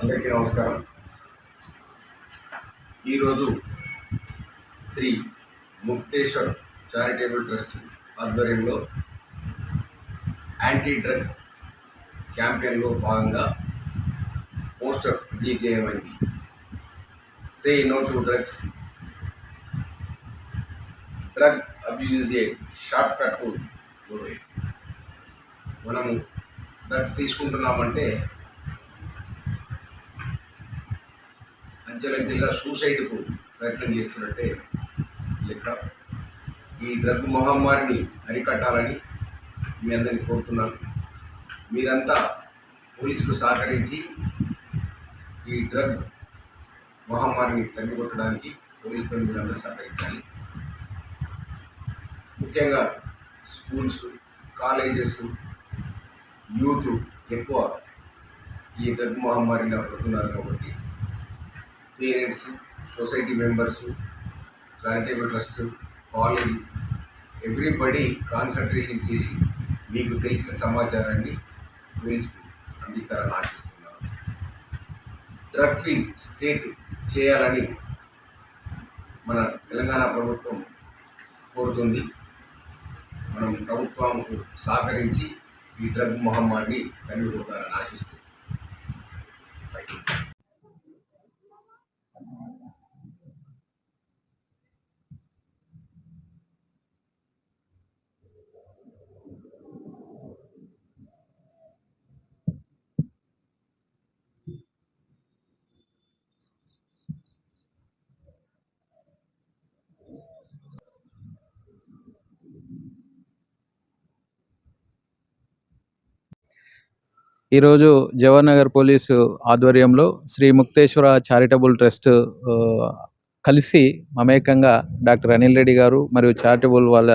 అందరికీ నమస్కారం. ఈరోజు శ్రీ ముక్తేశ్వర్ చారిటబుల్ ట్రస్ట్ ఆధ్వర్యంలో యాంటీ డ్రగ్ క్యాంపెయిన్లో భాగంగా poster release చేయమైంది say no to drugs drug abuse a short cut to మనము డ్రగ్స్ తీసుకుంటున్నామంటే అంచెలంచెలుగా సూసైడ్కు ప్రయత్నం చేస్తున్నట్టే లెక్క. ఈ డ్రగ్ మహమ్మారిని అరికట్టాలని మీ అందరినీ కోరుతున్నాను. మీరంతా పోలీసుకు సహకరించి ఈ డ్రగ్ మహమ్మారిని తరిమికొట్టడానికి పోలీసుతో మీరందరూ సహకరించాలి. ముఖ్యంగా స్కూల్స్ కాలేజెస్ యూత్ ఎక్కువ ఈ డబ్బు మహమ్మారిని పడుతున్నారు కాబట్టి parents society members charitable trust college everybody concentration చేసి మీకు తెలిసిన సమాచారాన్ని పోలీసుకు అందిస్తారని ఆశిస్తున్నాను. డ్రగ్ ఫ్రీ స్టేట్ చేయాలని మన తెలంగాణ ప్రభుత్వం కోరుతుంది. మనం ప్రభుత్వంకు సహకరించి ఈ డ్రగ్ మహమ్మారిని తగ్గిపోతారని ఆశిస్తూ ఈరోజు జవహర్ నగర్ పోలీసు ఆధ్వర్యంలో శ్రీ ముక్తేశ్వర చారిటబుల్ ట్రస్ట్ కలిసి మమేకంగా డాక్టర్ అనిల్ రెడ్డి గారు మరియు చారిటబుల్ వాళ్ళ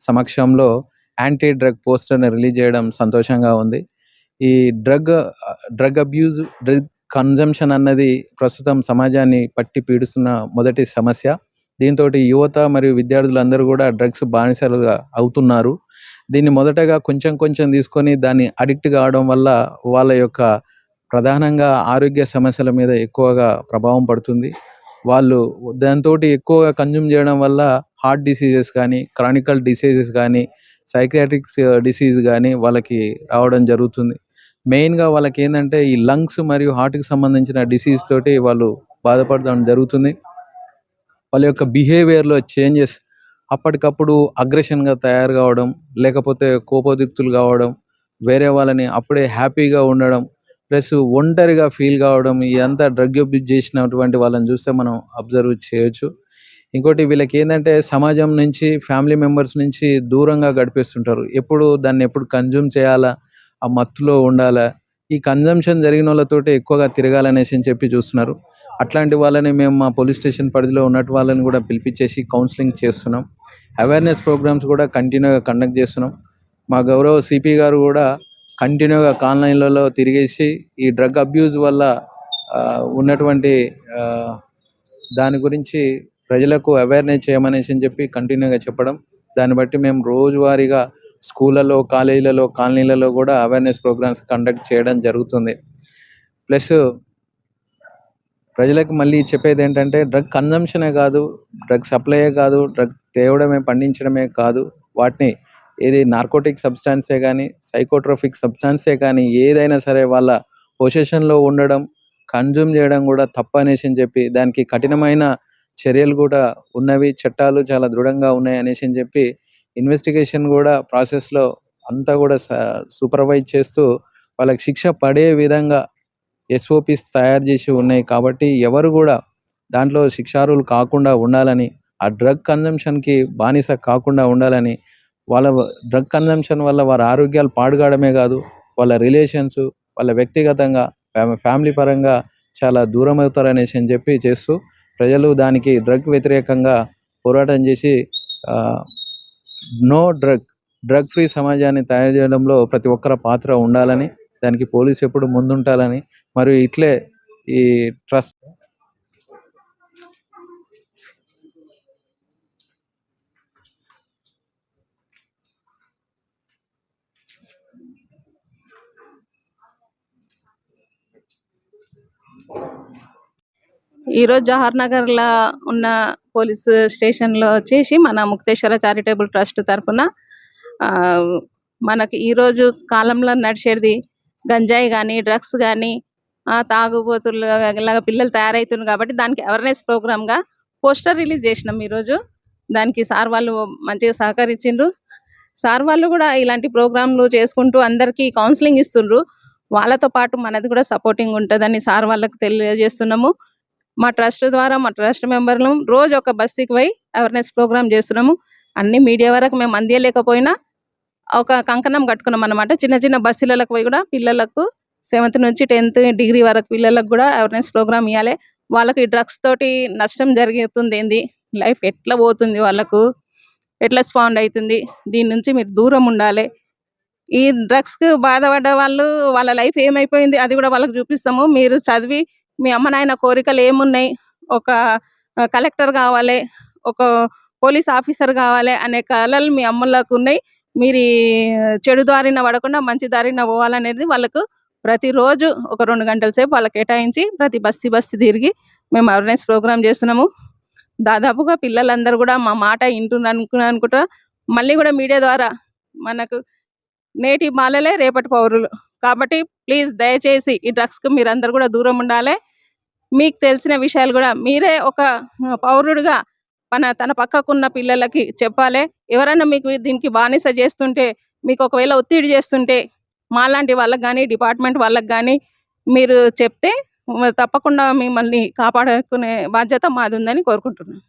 సమక్షంలో యాంటీ డ్రగ్ పోస్టర్ని రిలీజ్ చేయడం సంతోషంగా ఉంది. ఈ drug drug abuse drug consumption అన్నది ప్రస్తుతం సమాజాన్ని పట్టి పీడిస్తున్న మొదటి సమస్య. దీంతో యువత మరియు విద్యార్థులందరూ కూడా డ్రగ్స్ బానిసలుగా అవుతున్నారు. దీన్ని మొదటగా కొంచెం కొంచెం తీసుకొని దాన్ని అడిక్ట్ కావడం వల్ల వాళ్ళ యొక్క ప్రధానంగా ఆరోగ్య సమస్యల మీద ఎక్కువగా ప్రభావం పడుతుంది. వాళ్ళు దాంతో ఎక్కువగా కన్జ్యూమ్ చేయడం వల్ల హార్ట్ డిసీజెస్ కానీ క్రానికల్ డిసీజెస్ కానీ సైకియాట్రిక్ డిసీజ్ uh, కానీ వాళ్ళకి రావడం జరుగుతుంది. మెయిన్గా వాళ్ళకి ఏంటంటే ఈ లంగ్స్ మరియు హార్ట్కి సంబంధించిన డిసీజ్ తోటి వాళ్ళు బాధపడడం జరుగుతుంది. వాళ్ళ యొక్క బిహేవియర్లో చేంజెస్ అప్పటికప్పుడు అగ్రెషన్గా తయారు కావడం లేకపోతే కోపోదీప్తులు కావడం వేరే వాళ్ళని అప్పుడే హ్యాపీగా ఉండడం ప్లస్ ఒంటరిగా ఫీల్ కావడం ఇదంతా డ్రగ్ అబ్యూజ్ చేసినటువంటి వాళ్ళని చూస్తే మనం అబ్జర్వ్ చేయొచ్చు. ఇంకోటి వీళ్ళకి ఏంటంటే సమాజం నుంచి ఫ్యామిలీ మెంబర్స్ నుంచి దూరంగా గడిపేస్తుంటారు. ఎప్పుడు దాన్ని ఎప్పుడు కన్జ్యూమ్ చేయాలా ఆ మత్తులో ఉండాలా ఈ కన్జంప్షన్ జరిగిన వాళ్ళతోటి ఎక్కువగా తిరగాలనేసి అని చెప్పి చూస్తున్నారు. అట్లాంటి వాళ్ళని మేము మా పోలీస్ స్టేషన్ పరిధిలో ఉన్నట్టు వాళ్ళని కూడా పిలిపించేసి కౌన్సిలింగ్ చేస్తున్నాం. అవేర్నెస్ ప్రోగ్రామ్స్ కూడా కంటిన్యూగా కండక్ట్ చేస్తున్నాం. మా గౌరవ సిపి గారు కూడా కంటిన్యూగా కాలనీలలో తిరిగేసి ఈ డ్రగ్ అబ్యూజ్ వల్ల ఉన్నటువంటి దాని గురించి ప్రజలకు అవేర్నెస్ చేయమనేసి అని చెప్పి కంటిన్యూగా చెప్పడం. దాన్ని బట్టి మేము రోజువారీగా స్కూళ్ళలో కాలేజీలలో కాలనీలలో కూడా అవేర్నెస్ ప్రోగ్రామ్స్ కండక్ట్ చేయడం జరుగుతుంది. ప్లస్ ప్రజలకు మళ్ళీ చెప్పేది ఏంటంటే డ్రగ్ కన్జంప్షనే కాదు డ్రగ్ సప్లైయే కాదు డ్రగ్ తేవడమే పండించడమే కాదు. వాటిని ఏది నార్కోటిక్ సబ్స్టాన్సే కానీ సైకోట్రోఫిక్ సబ్స్టాన్సే కానీ ఏదైనా సరే వాళ్ళ పొసెషన్లో ఉండడం కన్జ్యూమ్ చేయడం కూడా తప్పు అనేసి అని చెప్పి దానికి కఠినమైన చర్యలు కూడా ఉన్నవి చట్టాలు చాలా దృఢంగా ఉన్నాయి అనేసి అని చెప్పి ఇన్వెస్టిగేషన్ కూడా ప్రాసెస్లో అంతా కూడా సూపర్వైజ్ చేస్తూ వాళ్ళకి శిక్ష పడే విధంగా ఎస్ఓపిస్ తయారు చేసి ఉన్నాయి కాబట్టి ఎవరు కూడా దాంట్లో శిక్షార్హులు కాకుండా ఉండాలని ఆ డ్రగ్ కన్జంప్షన్కి బానిస కాకుండా ఉండాలని వాళ్ళ డ్రగ్ కన్జంప్షన్ వల్ల వారి ఆరోగ్యాలు పాడుగాడమే కాదు వాళ్ళ రిలేషన్స్ వాళ్ళ వ్యక్తిగతంగా ఫ్యామిలీ పరంగా చాలా దూరం అవుతారనేసి అని చెప్పి చేస్తూ ప్రజలు దానికి డ్రగ్ వ్యతిరేకంగా పోరాటం చేసి నో డ్రగ్ డ్రగ్ ఫ్రీ సమాజాన్ని తయారు చేయడంలో ప్రతి ఒక్కరి పాత్ర ఉండాలని దానికి పోలీసు ఎప్పుడు ముందుంటాలని మరియు ఇట్లే ఈ ట్రస్ట్ ఈరోజు జవహర్ నగర్లో ఉన్న పోలీసు స్టేషన్లో వచ్చేసి మన ముక్తేశ్వర చారిటబుల్ ట్రస్ట్ తరఫున మనకి ఈరోజు కాలంలో నడిచేది గంజాయి కానీ డ్రగ్స్ కానీ తాగుబోతులు ఇలాగా పిల్లలు తయారవుతున్నారు కాబట్టి దానికి అవేర్నెస్ ప్రోగ్రామ్గా పోస్టర్ రిలీజ్ చేసినాం ఈరోజు. దానికి సార్ వాళ్ళు మంచిగా సహకరించిండ్రు. సార్ వాళ్ళు కూడా ఇలాంటి ప్రోగ్రాంలు చేసుకుంటూ అందరికీ కౌన్సిలింగ్ ఇస్తుండ్రు. వాళ్ళతో పాటు మనది కూడా సపోర్టింగ్ ఉంటుందని సార్ వాళ్ళకి తెలియజేస్తున్నాము. మా ట్రస్ట్ ద్వారా మా ట్రస్ట్ మెంబర్లు రోజు ఒక బస్తీకి పోయి అవేర్నెస్ ప్రోగ్రామ్ చేస్తున్నాము. అన్ని మీడియా వరకు మేము అందియలేకపోయినా ఒక కంకణం కట్టుకున్నాం అనమాట చిన్న చిన్న బస్సులకు పోయి కూడా పిల్లలకు సెవెంత్ నుంచి టెన్త్ డిగ్రీ వరకు పిల్లలకు కూడా అవేర్నెస్ ప్రోగ్రామ్ ఇవ్వాలి వాళ్ళకి డ్రగ్స్ తోటి నష్టం జరుగుతుంది ఏంది? లైఫ్ ఎట్లా పోతుంది వాళ్ళకు? ఎట్లా స్పాండ్ అవుతుంది? దీని నుంచి మీరు దూరం ఉండాలి. ఈ డ్రగ్స్కి బాధపడ్డ వాళ్ళు వాళ్ళ లైఫ్ ఏమైపోయింది అది కూడా వాళ్ళకి చూపిస్తాము. మీరు చదివి మీ అమ్మ నాయన కోరికలు ఏమున్నాయి? ఒక కలెక్టర్ కావాలి ఒక పోలీస్ ఆఫీసర్ కావాలి అనే కళలు మీ అమ్మలకు ఉన్నాయి. మీరు చెడు దారిన పడకుండా మంచి దారిన పోవాలనేది వాళ్ళకు ప్రతిరోజు ఒక రెండు గంటల సేపు వాళ్ళకి కేటాయించి ప్రతి బస్సి బస్సి తిరిగి మేము అవేర్నెస్ ప్రోగ్రామ్ చేస్తున్నాము. దాదాపుగా పిల్లలందరూ కూడా మా మాట వింటున్నారు అనుకున్నా అనుకుంటా మళ్ళీ కూడా మీడియా ద్వారా మనకు నేటి బాలలే రేపటి పౌరులు. కాబట్టి ప్లీజ్ దయచేసి ఈ డ్రగ్స్కి మీరందరూ కూడా దూరం ఉండాలి. మీకు తెలిసిన విషయాలు కూడా మీరే ఒక పౌరుడిగా మన తన పక్కకున్న పిల్లలకి చెప్పాలి. ఎవరైనా మీకు దీనికి బానిస చేస్తుంటే మీకు ఒకవేళ ఒత్తిడి చేస్తుంటే మాలాంటి వాళ్ళకి కానీ డిపార్ట్మెంట్ వాళ్ళకి కానీ మీరు చెప్తే తప్పకుండా మిమ్మల్ని కాపాడుకునే బాధ్యత మాది ఉందని కోరుకుంటున్నాను